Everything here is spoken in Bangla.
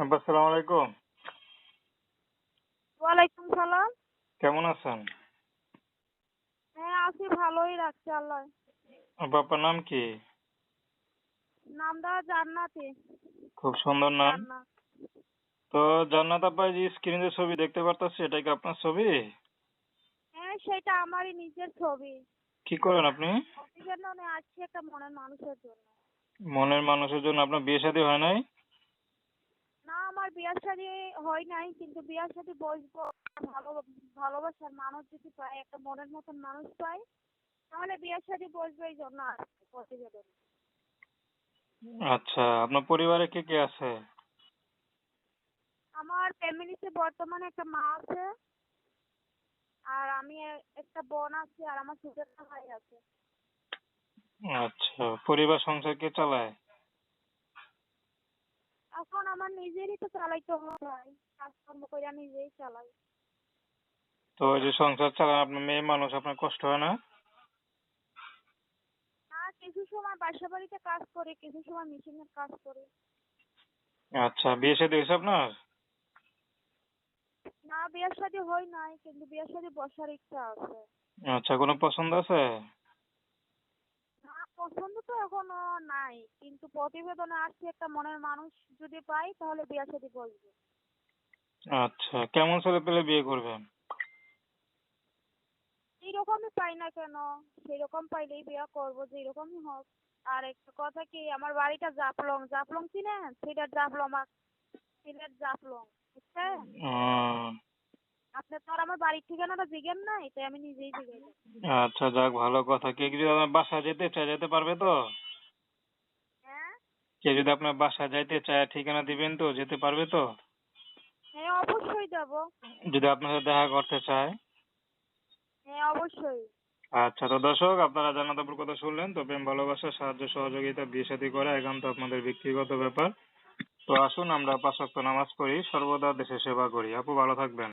আব্বা আলাইকুম। ওয়ালাইকুম সালাম। কেমন আছেন? হ্যাঁ আছি ভালোই রাখছে আল্লাহ আব্বা আপনার নাম কি? নামটা জান্নাতি। খুব সুন্দর নাম। তো জান্নাত এই যে স্ক্রিনে যে ছবি দেখতে পারতাছি এটা কি আপনার ছবি? হ্যাঁ সেটা আমারই নিজের ছবি। কি করেন আপনি? প্রতিবেদনে আসছে একটা মনের মানুষের জন্য। মনের মানুষের জন্য আপনার বিয়ে শাদী হয় নাই? বিয়ার শাদী হয় নাই কিন্তু বিয়ার শাদী বসবো ভালো ভালোবাসার মানুষ যদি পাই একটা মনের মতন মানুষ পাই তাহলে বিয়ার শাদী বসবো এই জন্য আসছে প্রতিবেদন। আচ্ছা আপনার পরিবারে কে কে আছে? আমার ফ্যামিলিতে বর্তমানে একটা মা আছে আর আমি একটা বোন আছে আর আমার ছোট একটা ভাই আছে। আচ্ছা পরিবার সংসার কে চালায়? আমার নিজেরই তো চালাইতে হয়। কাজকর্ম করে নিজেই চালাই। তো ওই যে সংসার চালান আপনার মেয়ে মানুষ আপনার কষ্ট হয় না? না কিছু সময় বাসা বাড়িতে কাজ করি কিছু সময় মেশিনের কাজ করি। আচ্ছা বিয়ে শাদী হয়েছে আপনার? না বিয়ের শাদী হয় নাই কিন্তু বিয়ের শাদী বসার ইচ্ছা আছে। আচ্ছা কোনো পছন্দ আছে? পছন্দ তো এখনও নাই কিন্তু প্রতিবেদনে আসছে একটা মনের মানুষ যদি পাই তাহলে বিয়ের শাদী বসবো আচ্ছা কেমন ছেলে পেলে বিয়ে করবেন? এইরকমই পাই না কেন সেরকম পাইলেই বিয়ে করব যেরকমই হোক। আর একটা কথা কি আমার বাড়িটা জাফলং। জাফলং চিনেন সেটা জাফলং সিলেট জাফলং বুঝছেন? উম, আপনি তো আর আমার বাড়ির ঠিকানাটা জিগেন না তাই আমি নিজেই আচ্ছা যাক ভালো কথা। কে যদি আপনার বাসায় যেতে চায় যেতে পারবে তো? হ্যাঁ? কে যদি আপনার বাসায় যাইতে চায় ঠিকানা দিবেন তো যেতে পারবে তো? হ্যাঁ অবশ্যই যাব। যদি আপনার সাথে দেখা করতে চায়। হ্যাঁ অবশ্যই। আচ্ছা তো দর্শক আপনারা জানাতাপুর কথা শুনলেন তো প্রেম ভালোবাসা সাহায্য সহযোগিতা বিয়ে শাদী করা একান্ত আপনাদের ব্যক্তিগত ব্যাপার। তো আসুন আমরা পাঁচ নামাজ পড়ি সর্বদা দেশের সেবা করি। আপু ভালো থাকবেন।